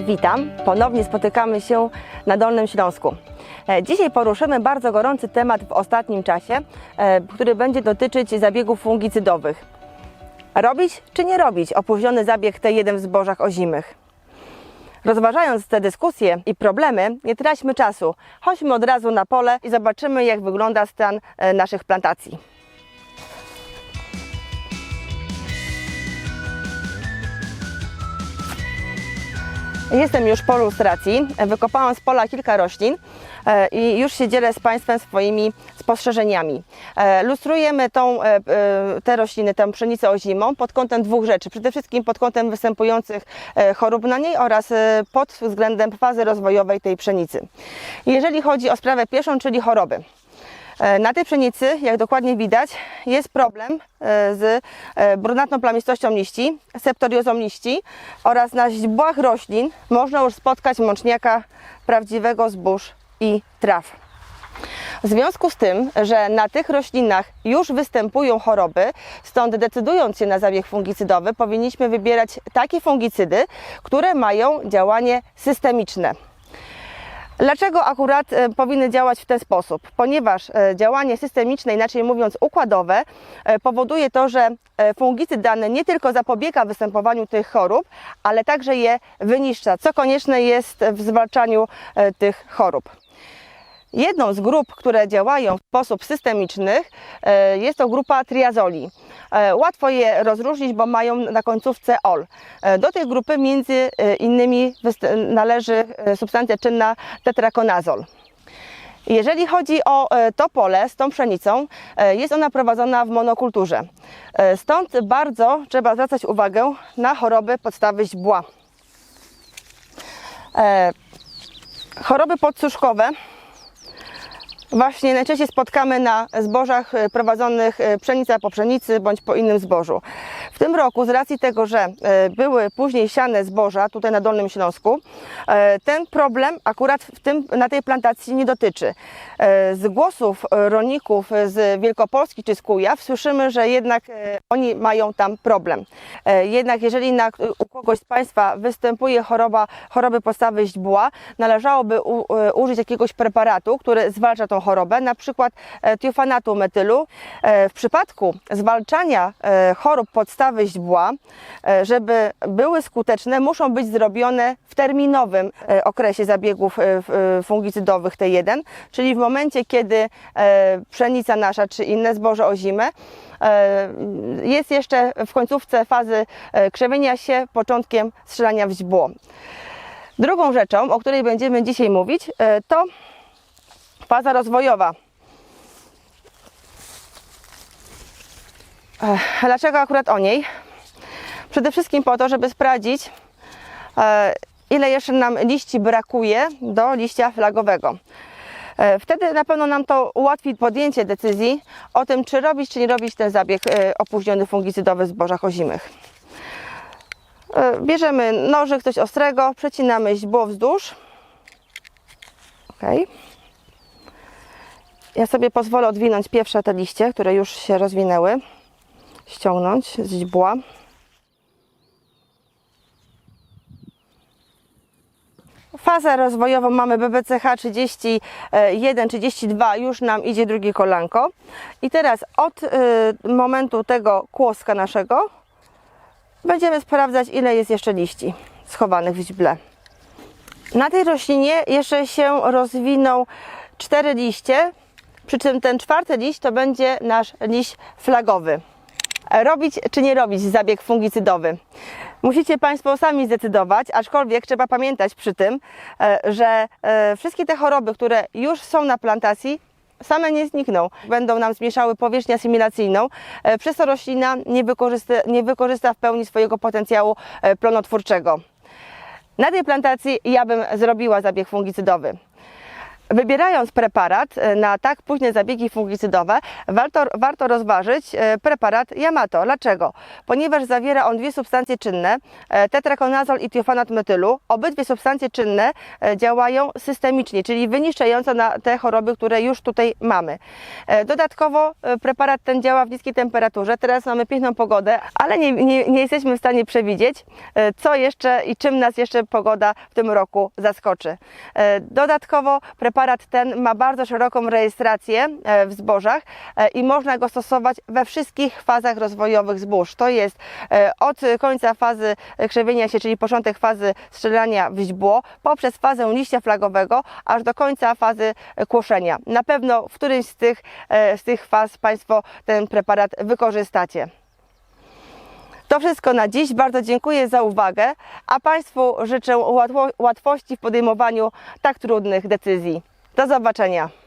Witam. Ponownie spotykamy się na Dolnym Śląsku. E, Dzisiaj poruszymy bardzo gorący temat w ostatnim czasie, e, który będzie dotyczyć zabiegów fungicydowych. Robić czy nie robić opóźniony zabieg T1 w zbożach ozimych? Rozważając te dyskusje i problemy, nie traćmy czasu. Chodźmy od razu na pole i zobaczymy, jak wygląda stan e, naszych plantacji. Jestem już po lustracji. Wykopałam z pola kilka roślin e, i już się dzielę z Państwem swoimi spostrzeżeniami. E, Lustrujemy tą, e, te rośliny, tę pszenicę ozimą pod kątem dwóch rzeczy. Przede wszystkim pod kątem występujących chorób na niej oraz pod względem fazy rozwojowej tej pszenicy. Jeżeli chodzi o sprawę pierwszą, czyli choroby. E, Na tej pszenicy, jak dokładnie widać, jest problem e, z e, brunatną plamistością liści, septoriozą liści oraz na źdźbłach roślin można już spotkać mączniaka prawdziwego zbóż i traw. W związku z tym, że na tych roślinach już występują choroby, stąd decydując się na zabieg fungicydowy, powinniśmy wybierać takie fungicydy, które mają działanie systemiczne. Dlaczego akurat e, powinny działać w ten sposób? Ponieważ e, działanie systemiczne, inaczej mówiąc układowe, e, powoduje to, że fungicyd dany nie tylko zapobiega występowaniu tych chorób, ale także je wyniszcza, co konieczne jest w zwalczaniu tych chorób. Jedną z grup, które działają w sposób systemiczny, jest to grupa triazoli. E, Łatwo je rozróżnić, bo mają na końcówce ol. E, Do tej grupy między e, innymi należy substancja czynna tetrakonazol. Jeżeli chodzi o to pole z tą pszenicą, jest ona prowadzona w monokulturze. Stąd bardzo trzeba zwracać uwagę na choroby podstawy źdźbła. Choroby podsuszkowe właśnie najczęściej spotkamy na zbożach e, prowadzonych e, pszenica po pszenicy bądź po innym zbożu. W tym roku z racji tego, że e, były później siane zboża tutaj na Dolnym Śląsku, e, ten problem akurat w tym, na tej plantacji nie dotyczy. E, Z głosów rolników z Wielkopolski czy z Kujaw słyszymy, że jednak oni mają tam problem. Jednak jeżeli na, u kogoś z Państwa występuje choroba, choroby podstawy źdźbła, należałoby u, użyć jakiegoś preparatu, który zwalcza tą chorobę, na przykład tiofanatu metylu. W przypadku zwalczania chorób podstawy źdźbła, e, żeby były skuteczne, muszą być zrobione w terminowym e, okresie zabiegów e, fungicydowych T1, czyli w momencie, kiedy pszenica nasza czy inne zboże ozime jest jeszcze w końcówce fazy krzewienia się, początkiem strzelania w źdźbło. Drugą rzeczą, o której będziemy dzisiaj mówić, to faza rozwojowa. Dlaczego akurat o niej? Przede wszystkim po to, żeby sprawdzić, e, ile jeszcze nam liści brakuje do liścia flagowego. E, Wtedy na pewno nam to ułatwi podjęcie decyzji o tym, czy robić, czy nie robić ten zabieg e, opóźniony fungicydowy w zbożach ozimych. Bierzemy nożyk, coś ostrego, przecinamy źdźbło wzdłuż. Okay. Ja sobie pozwolę odwinąć pierwsze te liście, które już się rozwinęły. Ściągnąć z źdźbła. Fazę rozwojową mamy BBCH 31, 32, już nam idzie drugie kolanko. I teraz od y, momentu tego kłoska naszego będziemy sprawdzać, ile jest jeszcze liści schowanych w źdźble. Na tej roślinie jeszcze się rozwiną cztery liście, przy czym ten czwarty liść to będzie nasz liść flagowy. Robić czy nie robić zabieg fungicydowy? Musicie Państwo sami zdecydować, aczkolwiek trzeba pamiętać przy tym, e, że e, wszystkie te choroby, które już są na plantacji, same nie znikną. Będą nam zmieszały powierzchnię asymilacyjną, e, przez to roślina nie wykorzysta, nie wykorzysta w pełni swojego potencjału plonotwórczego. Na tej plantacji ja bym zrobiła zabieg fungicydowy. Wybierając preparat e, na tak późne zabiegi fungicydowe, warto, warto rozważyć e, preparat Yamato. Dlaczego? Ponieważ zawiera on dwie substancje czynne, e, tetrakonazol i tiofanat metylu. Obydwie substancje czynne działają systemicznie, czyli wyniszczająco na te choroby, które już tutaj mamy. Dodatkowo preparat ten działa w niskiej temperaturze. Teraz mamy piękną pogodę, ale nie, nie, nie jesteśmy w stanie przewidzieć, co jeszcze i czym nas jeszcze pogoda w tym roku zaskoczy. Dodatkowo preparat ten ma bardzo szeroką rejestrację e, w zbożach e, i można go stosować we wszystkich fazach rozwojowych zbóż. To jest e, od końca fazy krzewienia się, czyli początek fazy strzelania w źdźbło, poprzez fazę liścia flagowego, aż do końca fazy kłoszenia. Na pewno w którymś z tych, z tych faz Państwo ten preparat wykorzystacie. To wszystko na dziś. Bardzo dziękuję za uwagę, a Państwu życzę łatwo- łatwości w podejmowaniu tak trudnych decyzji. Do zobaczenia.